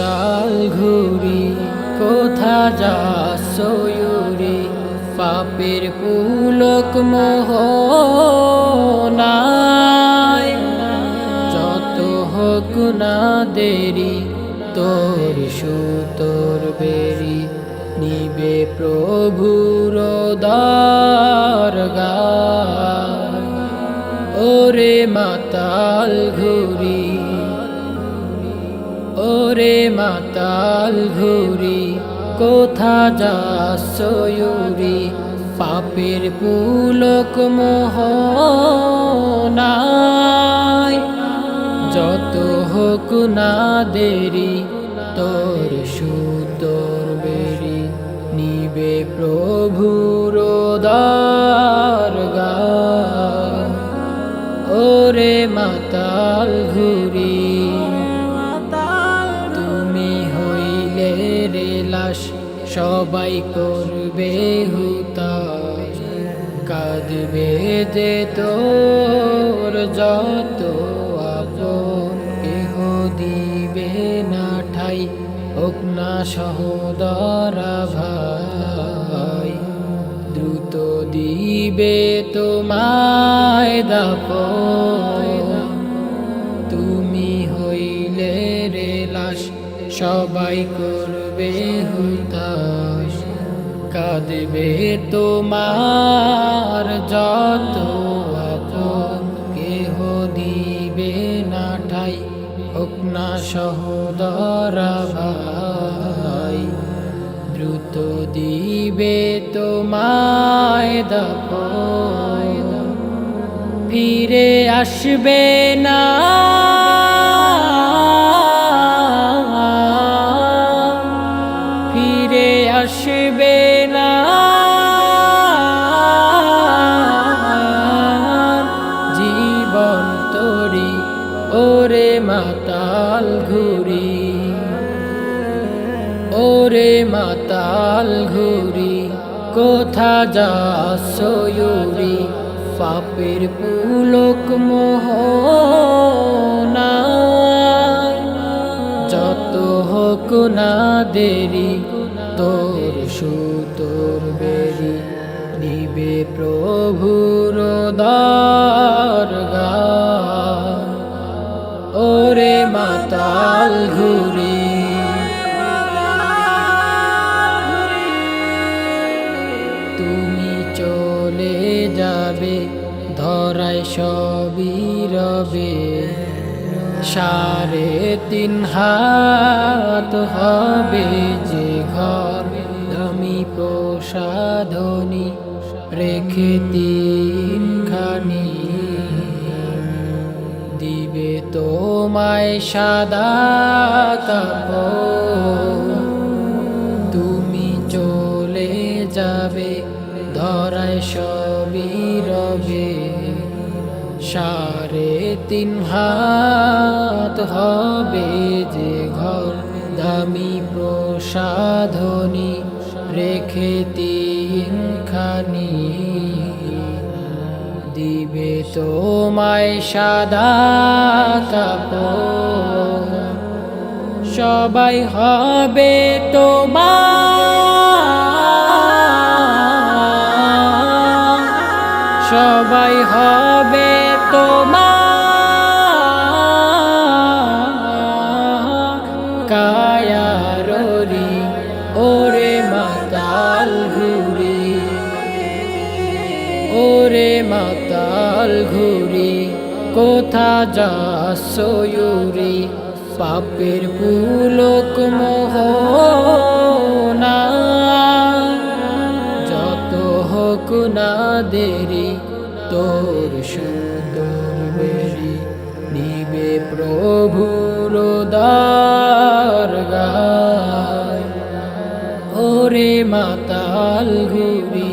মাতাল ঘুরি, কোথা যা সয়ুরি? পাপের পুলক মোহ যত হোক না দেরি, তোর সুতোর বেরি নিবে প্রভুর দার ওরে মাতাল ঘুরি ওরে মাতাল ঘুরি, কোথা যা সয়ুরি পাপের পুলক মোহ যত হোক না দেরি, তোর সুতোর বেরি নিবে প্রভুর দার লাশ সবাই করবে হুতাশ। কাঁদবে যে তোর যত আপন, কেহ দিবে না ঠাই, হোক না সহদরা ভাই। দ্রুত দিবে তোমায় দাপ সবাই করবে হুতাশ কাঁদবে তোমার যত কেহ দিবে না ঠাই, হোক না সহদরা ভাই। দ্রুত দিবে তোমায় দপ ফিরে আসবে না। আসবে না। জীবন তরি, ওরে মাতাল ঘুরি। ওরে মাতাল ঘুরি, কোথা যা সয়ুরি? পাপের পুলক মোহ যত হোক না দেরি, তোর সুতোর বেরি নিবে প্রভুর দার ওরে মাতাল ঘুরি। তুমি চলে যাবে, ধরায় সবই রবে। সাড়ে তিন হাত হবে যে ঘর। আমি প্রসাধনী রেখে তিন খানি দিবে তোমায় সাদা কাপড়। তুমি চলে যাবে, ধরায় সবই রবে। সাড়ে তিন হাত হবে যে ঘর। দামি প্রসাধনী রেখে তিন খানি দিবে তোমায় সাদা কাপড়। সবাই হবে তোমার। সবাই হবে তোমার কায়ারি ওরে মাতাল ঘুরি। ওরে মাতাল ঘুরি, কোথা যা সয়ুরি পাপের পুলক মোহ না যত হোক না দেরি তোর সুন্দর বেরি নিবে প্রভুর দার গায়। ওরে মাতাল ঘুরি